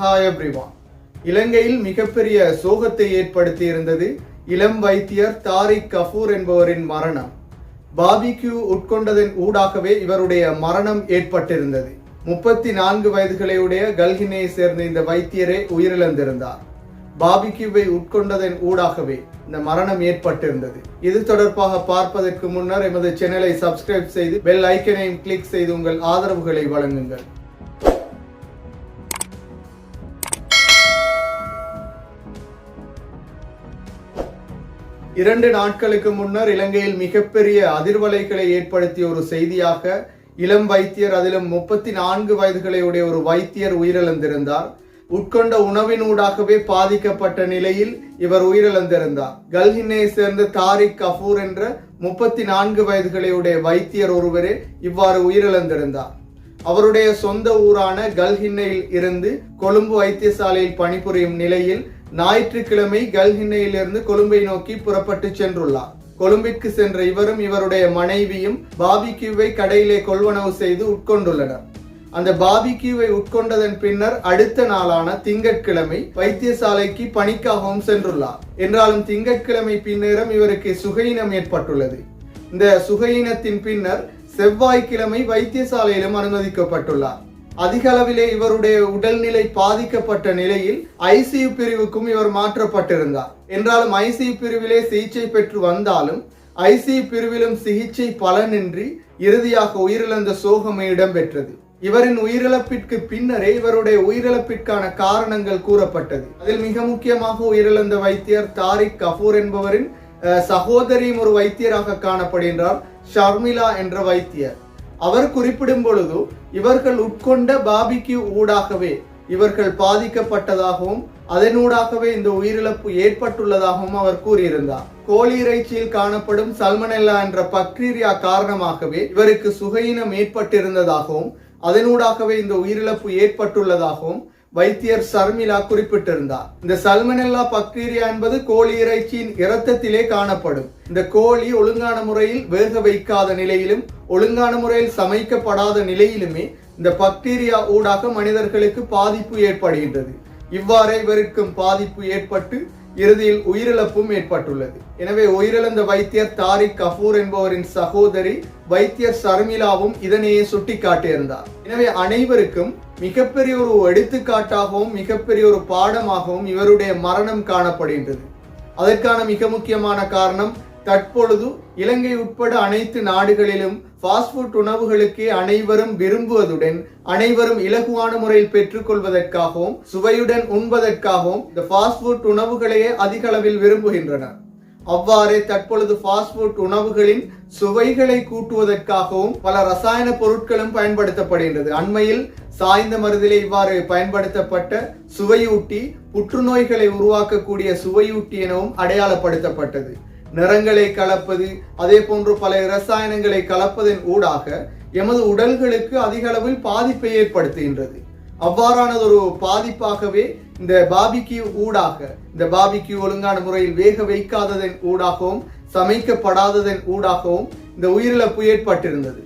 Hi everyone இலங்கையில் மிகப்பெரிய சோகத்தை ஏற்படுத்தி இருந்தது இளம் வைத்தியர் தாரிக் கஃபூர் என்பவரின் மரணம். பாபிக்யூ உட்கொண்டதன் ஊடாகவே இவருடைய மரணம் ஏற்பட்டிருந்தது. முப்பத்தி நான்கு வயதுகளையுடைய கல்கினையை சேர்ந்த இந்த வைத்தியரே உயிரிழந்திருந்தார். பாபிக்யூவை உட்கொண்டதன் ஊடாகவே இந்த மரணம் ஏற்பட்டிருந்தது. இது தொடர்பாக பார்ப்பதற்கு முன்னர் எமது சேனலை சப்ஸ்கிரைப் செய்து பெல் ஐக்கனையும் கிளிக் செய்து உங்கள் ஆதரவுகளை வழங்குங்கள். இரண்டு நாட்களுக்கு முன்னர் இலங்கையில் மிகப்பெரிய அதிர்வலைகளை ஏற்படுத்திய ஒரு செய்தியாக இளம் வைத்தியர் அதிலும் முப்பத்தி நான்கு வயதுகளையுடைய ஒரு வைத்தியர் உயிரிழந்திருந்தார். உட்கொண்ட உணவினூடாகவே பாதிக்கப்பட்ட நிலையில் இவர் உயிரிழந்திருந்தார். கல்ஹின்னை சேர்ந்த தாரிக் கபூர் என்ற முப்பத்தி நான்கு வயதுகளையுடைய வைத்தியர் ஒருவரே இவ்வாறு உயிரிழந்திருந்தார். அவருடைய சொந்த ஊரான கல்ஹின்னையில் இருந்து கொழும்பு வைத்தியசாலையில் பணிபுரியும் நிலையில் ஞாயிற்றுக்கிழமை கல்ஹின்னையிலிருந்து கொழும்பை நோக்கி புறப்பட்டு சென்றுள்ளார். கொழும்பிற்கு சென்ற இவரும் இவருடைய மனைவியும் பாபிக்யூவை கடையிலே கொள்வனவு செய்து உட்கொண்டுள்ளனர். அந்த பாபிக்யூவை உட்கொண்டதன் பின்னர் அடுத்த நாளான திங்கட்கிழமை வைத்தியசாலைக்கு பணிக்காகவும் சென்றுள்ளார். என்றாலும் திங்கட்கிழமை பின்னரும் இவருக்கு சுகையினம் ஏற்பட்டுள்ளது. இந்த சுகையினத்தின் பின்னர் செவ்வாய்க்கிழமை வைத்தியசாலையிலும் அனுமதிக்கப்பட்டுள்ளார். அதிக அளவிலே இவருடைய உடல்நிலை பாதிக்கப்பட்ட நிலையில் ஐசியு பிரிவுக்கும் இவர் மாற்றப்பட்டிருந்தார். என்றாலும் ஐசியு பிரிவிலே சிகிச்சை பெற்று வந்தாலும் ஐசியு பிரிவிலும் சிகிச்சை பலனின்றி இறுதியாக உயிரிழந்த சோகமே இடம்பெற்றது. இவரின் உயிரிழப்பிற்கு பின்னரே இவருடைய உயிரிழப்பிற்கான காரணங்கள் கூறப்பட்டது. அதில் மிக முக்கியமாக உயிரிழந்த வைத்தியர் தாரிக் கபூர் என்பவரின் அஹ், சகோதரியும் ஒரு வைத்தியராக காணப்படுகின்றார் ஷர்மிளா என்ற வைத்தியர். அவர் குறிப்பிடும் பொழுது இவர்கள் உட்கொண்ட பாபிக்கு ஊடாகவே இவர்கள் பாதிக்கப்பட்டதாகவும் அதனூடாகவே இந்த உயிரிழப்பு ஏற்பட்டுள்ளதாகவும் அவர் கூறியிருந்தார். கோழி இறைச்சியில் காணப்படும் சல்மனெல்லா என்ற பக்டீரியா காரணமாகவே இவருக்கு சுகையினம் ஏற்பட்டிருந்ததாகவும் அதனூடாகவே இந்த உயிரிழப்பு ஏற்பட்டுள்ளதாகவும் வைத்தியர் சர்மிலா குறிப்பிட்டிருந்தார். இந்த சல்மனெல்லா பக்டீரியா என்பது கோழி இறைச்சியின் இரத்தத்திலே காணப்படும். இந்த கோழி ஒழுங்கான முறையில் வேக வைக்காத நிலையிலும் ஒழுங்கான முறையில் சமைக்கப்படாத நிலையிலுமே இந்த பக்டீரியா ஊடாக மனிதர்களுக்கு பாதிப்பு ஏற்படுகின்றது. இவ்வாறே இவருக்கும் பாதிப்பு ஏற்பட்டு இறுதியில் உயிரிழப்பும் ஏற்பட்டுள்ளது. எனவே உயிரிழந்த வைத்தியர் தாரிக் கபூர் என்பவரின் சகோதரி வைத்தியர் சர்மிளாவும் இதனையே சுட்டிக்காட்டியிருந்தார். எனவே அனைவருக்கும் மிகப்பெரிய ஒரு எடுத்துக்காட்டாகவும் மிகப்பெரிய ஒரு பாடமாகவும் இவருடைய மரணம் காணப்படுகின்றது. அதற்கான மிக முக்கியமான காரணம் தற்பொழுது இலங்கை உட்பட அனைத்து நாடுகளிலும் ஃபாஸ்ட் ஃபுட் உணவுகளுக்கு அனைவரும் விரும்புவதுடன் அனைவரும் இலகுவான முறையில் பெற்றுக்கொள்வதற்காகவும் சுவையுடன் உண்பதற்காகவும் இந்த ஃபாஸ்ட் ஃபுட் உணவுகளையே அதிக அளவில் விரும்புகின்றனர். அவ்வாறே தற்பொழுது ஃபாஸ்ட் ஃபுட் உணவுகளின் சுவைகளை கூட்டுவதற்காகவும் பல ரசாயன பொருட்களும் பயன்படுத்தப்படுகின்றது. அண்மையில் சாய்ந்த மருதிலே இவ்வாறு பயன்படுத்தப்பட்ட சுவையூட்டி புற்றுநோய்களை உருவாக்கக்கூடிய சுவையூட்டி எனவும் அடையாளப்படுத்தப்பட்டது. நிறங்களை கலப்பது அதே போன்று பல ரசாயனங்களை கலப்பதன் ஊடாக எமது உடல்களுக்கு அதிக அளவில் பாதிப்பை ஏற்படுத்துகின்றது. அவ்வாறானதொரு பாதிப்பாகவே இந்த பாபிக்கு ஊடாக இந்த பாபிக்கு ஒழுங்கான முறையில் வேக வைக்காததன் ஊடாகவும் சமைக்கப்படாததன் ஊடாகவும் இந்த உயிரிழப்பு ஏற்பட்டிருந்தது.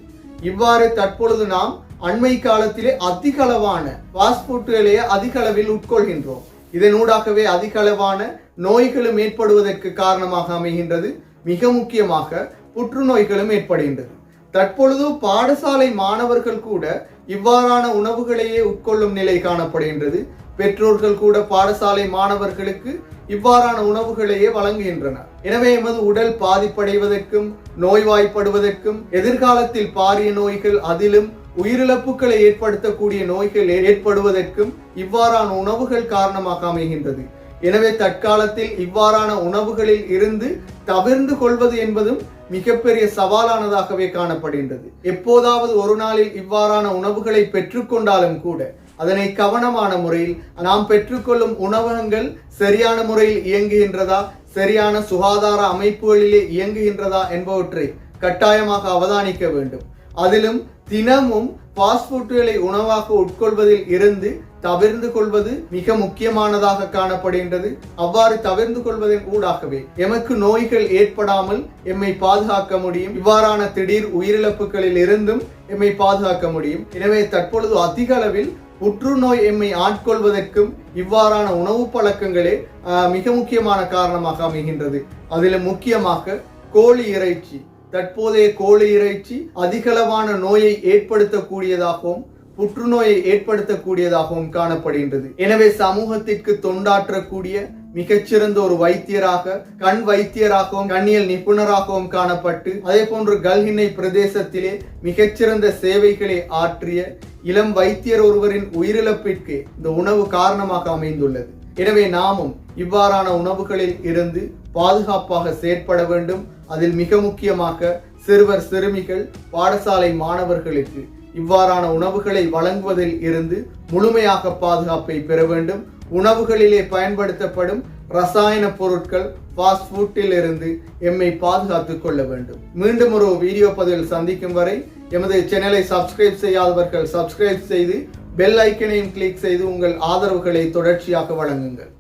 இவ்வாறு தற்பொழுது நாம் அண்மை காலத்திலே அதிக அளவான பாஸ்போர்ட்டுகளையே அதிக அளவில் உட்கொள்கின்றோம். இதனூடாகவே அதிக அளவான நோய்களும் ஏற்படுவதற்கு காரணமாக அமைகின்றது. மிக முக்கியமாக புற்றுநோய்களும் ஏற்படுகின்றது. தற்பொழுது பாடசாலை மாணவர்கள் கூட இவ்வாறான உணவுகளையே உட்கொள்ளும் நிலை காணப்படுகின்றது. பெற்றோர்கள் கூட பாடசாலை மாணவர்களுக்கு இவ்வாறான உணவுகளையே வழங்குகின்றனர் எனவே எமது உடல் பாதிப்படைவதற்கும் நோய்வாய்ப்படுவதற்கும் எதிர்காலத்தில் பாரிய நோய்கள் அதிலும் உயிரிழப்புகளை ஏற்படுத்தக்கூடிய நோய்கள் ஏற்படுவதற்கும் இவ்வாறான உணவுகள் காரணமாக அமைகின்றது. எனவே தற்காலத்தில் இவ்வாறான உணவுகளில் இருந்து தவிர்ந்து கொள்வது என்பதும் மிகப்பெரிய சவாலானதாகவே காணப்படுகின்றது. எப்போதாவது ஒரு நாளில் இவ்வாறான உணவுகளை பெற்றுக்கொண்டாலும் கூட அதனை கவனமான முறையில் நாம் பெற்றுக்கொள்ளும் உணவகங்கள் சரியான முறையில் இயங்குகின்றதா சரியான சுகாதார அமைப்புகளிலே இயங்குகின்றதா என்பவற்றை கட்டாயமாக அவதானிக்க வேண்டும். அதிலும் தினமும் ஃபாஸ்ட் உணவாக உட்கொள்வதில் இருந்து தவிர்ந்து கொள்வது மிக முக்கியமானதாக காணப்படுகின்றது. அவ்வாறு தவிர்ந்து கொள்வதன் ஊடாகவே எமக்கு நோய்கள் ஏற்படாமல் எம்மை பாதுகாக்க முடியும். இவ்வாறான திடீர் உயிரிழப்புகளில் இருந்தும் எம்மை பாதுகாக்க முடியும். எனவே தற்பொழுது அதிக அளவில் புற்றுநோய் எம்மை ஆட்கொள்வதற்கும் இவ்வாறான உணவு பழக்கங்களே மிக முக்கியமான காரணமாக அமைகின்றது. அதில் முக்கியமாக கோழி இறைச்சி தற்போதைய கோழி இறைச்சி அதிகளவான நோயை ஏற்படுத்தக்கூடியதாகவும் புற்றுநோயை ஏற்படுத்தக்கூடியதாகவும் காணப்படுகின்றது. எனவே சமூகத்திற்கு தொண்டாற்றக்கூடிய மிகச்சிறந்த ஒரு வைத்தியராக கண் வைத்தியராகவும் கண்ணியல் நிபுணராகவும் காணப்பட்டு அதே போன்று கல்ஹின்னை பிரதேசத்திலே மிகச்சிறந்த சேவைகளை ஆற்றிய இளம் வைத்தியர் ஒருவரின் உயிரிழப்பிற்கு இந்த உணவு காரணமாக அமைந்துள்ளது. எனவே நாமும் இவ்வாறான உணவுகளில் இருந்து பாதுகாப்பாக செயற்பட வேண்டும். அதில் மிக முக்கியமாக சிறுவர் சிறுமிகள் பாடசாலை மாணவர்களுக்கு இவ்வாறான உணவுகளை வழங்குவதில் இருந்து முழுமையாக பாதுகாப்பை பெற வேண்டும். உணவுகளிலே பயன்படுத்தப்படும் ரசாயன பொருட்கள் ஃபாஸ்ட் ஃபுட்டில் இருந்து எம்மை பாதுகாத்துக் கொள்ள வேண்டும். மீண்டும் ஒரு வீடியோ பதிவில் சந்திக்கும் வரை எமது சேனலை சப்ஸ்கிரைப் செய்யாதவர்கள் சப்ஸ்கிரைப் செய்து பெல் ஐக்கனையும் கிளிக் செய்து உங்கள் ஆதரவுகளை தொடர்ச்சியாக வழங்குங்கள்.